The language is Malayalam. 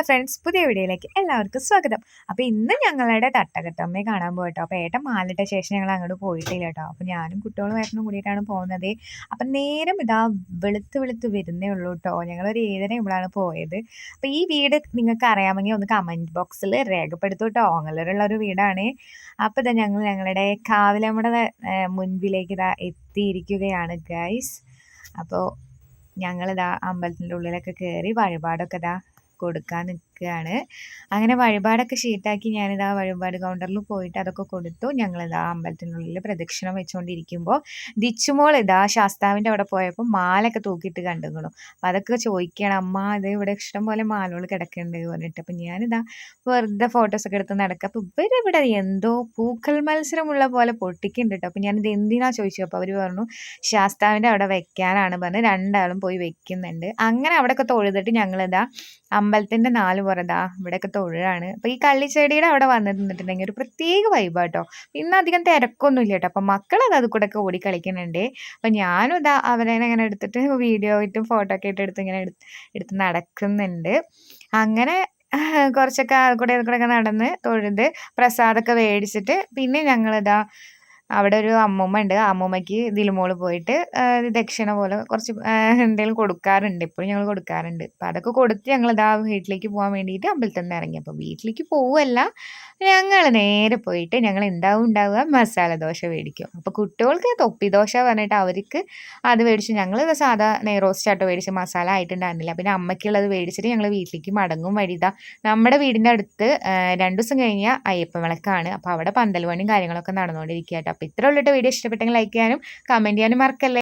ഹലോ ഫ്രണ്ട്സ് പുതിയ വീഡിയോയിലേക്ക് എല്ലാവർക്കും സ്വാഗതം. അപ്പോൾ ഇന്ന് ഞങ്ങളുടെ തട്ടകത്തമ്മയെ കാണാൻ പോയിട്ടോ അപ്പോൾ ഏട്ടൻ മാലിട്ട ശേഷം ഞങ്ങൾ അങ്ങോട്ട് പോയിട്ടില്ല കേട്ടോ. അപ്പോൾ ഞാനും കുട്ടികളും ഏട്ടനും കൂടിയിട്ടാണ് പോകുന്നത്. അപ്പം നേരം ഇതാ വെളുത്ത് വെളുത്ത് വരുന്നേ ഉള്ളൂ കേട്ടോ. ഞങ്ങളൊരു ഏഴര ഇവിടെയാണ് പോയത്. അപ്പോൾ ഈ വീട് നിങ്ങൾക്ക് അറിയാമെങ്കിൽ ഒന്ന് കമന്റ് ബോക്സിൽ രേഖപ്പെടുത്തു കേട്ടോ. അങ്ങനെയുള്ള ഒരു വീടാണ്. അപ്പോൾ ഇതാ ഞങ്ങൾ ഞങ്ങളുടെ കാവിലമ്മയുടെ മുൻപിലേക്ക് ഇതാ എത്തിയിരിക്കുകയാണ് ഗൈസ് അപ്പോൾ ഞങ്ങളിതാ അമ്പലത്തിന്റെ ഉള്ളിലൊക്കെ കയറി വഴിപാടൊക്കെ ഇതാ കൊടുക്കാൻ നിൽക്കുകയാണ് അങ്ങനെ വഴിപാടൊക്കെ ഷീട്ടാക്കി ഞാനിത് ആ വഴിപാട് കൗണ്ടറിൽ പോയിട്ട് അതൊക്കെ കൊടുത്തു. ഞങ്ങളിത് ആ അമ്പലത്തിനുള്ളിൽ പ്രദക്ഷിണം വെച്ചുകൊണ്ടിരിക്കുമ്പോൾ ദിച്ചുമോൾ ഇതാ ശാസ്താവിന്റെ അവിടെ പോയപ്പോൾ മാലൊക്കെ തൂക്കിയിട്ട് കണ്ടുകണു അപ്പം അതൊക്കെ ചോദിക്കുകയാണ് അമ്മ ഇത് ഇവിടെ ഇഷ്ടം പോലെ മാലകൾ കിടക്കുന്നുണ്ട് പറഞ്ഞിട്ട്. അപ്പം ഞാനിതാ വെറുതെ ഫോട്ടോസൊക്കെ എടുത്ത് നടക്കുക. അപ്പോൾ ഇവരിവിടെ എന്തോ പൂക്കൾ മത്സരമുള്ള പോലെ പൊട്ടിക്കുന്നുണ്ട് കേട്ടോ. അപ്പം ഞാനിത് എന്തിനാ ചോദിച്ചു? അപ്പോൾ അവർ പറഞ്ഞു ശാസ്താവിന്റെ അവിടെ വെക്കാനാണ് പറഞ്ഞ് രണ്ടാളും പോയി വെക്കുന്നുണ്ട്. അങ്ങനെ അവിടെയൊക്കെ തൊഴുതിട്ട് ഞങ്ങളിതാ അമ്പലത്തിന്റെ നാല് പുറതാ ഇവിടെയൊക്കെ തൊഴിലാണ്. അപ്പോൾ ഈ കള്ളിച്ചെടിയുടെ അവിടെ വന്നിട്ടുണ്ടെങ്കിൽ ഒരു പ്രത്യേക വൈബാട്ടോ ഇന്ന് അധികം തിരക്കൊന്നും ഇല്ല കേട്ടോ. അപ്പം മക്കളത് അത് കൂടെ ഒക്കെ ഓടി കളിക്കുന്നുണ്ട്. അപ്പം ഞാനും ഇതാ അവരെ ഇങ്ങനെ എടുത്തിട്ട് വീഡിയോ ആയിട്ടും ഫോട്ടോ ഒക്കെ ആയിട്ട് എടുത്ത് ഇങ്ങനെ എടുത്ത് നടക്കുന്നുണ്ട്. അങ്ങനെ കുറച്ചൊക്കെ കൂടെ കൂടെ ഒക്കെ നടന്ന് തൊഴുത് പ്രസാദമൊക്കെ മേടിച്ചിട്ട് പിന്നെ ഞങ്ങളിതാ അവിടെ ഒരു അമ്മൂമ്മ ഉണ്ട്. അമ്മൂമ്മയ്ക്ക് ദിലുമോൾ പോയിട്ട് ദക്ഷിണ പോലെ കുറച്ച് എന്തെങ്കിലും കൊടുക്കാറുണ്ട്. ഇപ്പോഴും ഞങ്ങൾ കൊടുക്കാറുണ്ട്. അപ്പം അതൊക്കെ കൊടുത്ത് ഞങ്ങൾ ഇതാ വീട്ടിലേക്ക് പോകാൻ വേണ്ടിയിട്ട് അമ്പലത്തിൽ നിന്ന് ഇറങ്ങി. അപ്പോൾ വീട്ടിലേക്ക് പോവുമല്ല ഞങ്ങൾ നേരെ പോയിട്ട് ഞങ്ങൾ എന്താവും ഉണ്ടാവുക? മസാല ദോശ മേടിക്കും. അപ്പോൾ കുട്ടികൾക്ക് തൊപ്പി ദോശ പറഞ്ഞിട്ട് അവർക്ക് അത് മേടിച്ച് ഞങ്ങൾ സാധാ നെയ്റോസ്റ്റാട്ടോ മേടിച്ച് മസാല ആയിട്ടുണ്ടായിരുന്നില്ല പിന്നെ അമ്മയ്ക്കുള്ളത് മേടിച്ചിട്ട് ഞങ്ങൾ വീട്ടിലേക്ക് മടങ്ങും വഴിതാ നമ്മുടെ വീടിന്റെ അടുത്ത് രണ്ട് ദിവസം കഴിഞ്ഞാൽ അയ്യപ്പ വിളക്കാണ്. അപ്പോൾ അവിടെ പന്തൽ പണിയും കാര്യങ്ങളൊക്കെ നടന്നുകൊണ്ടിരിക്കുക കേട്ടോ. അപ്പോൾ ഇത്രയുള്ളൂ വീഡിയോ ഇഷ്ടപ്പെട്ടെങ്കിൽ ലൈക്ക് ചെയ്യാനും കമന്റ് ചെയ്യാനും മറക്കല്ലേ.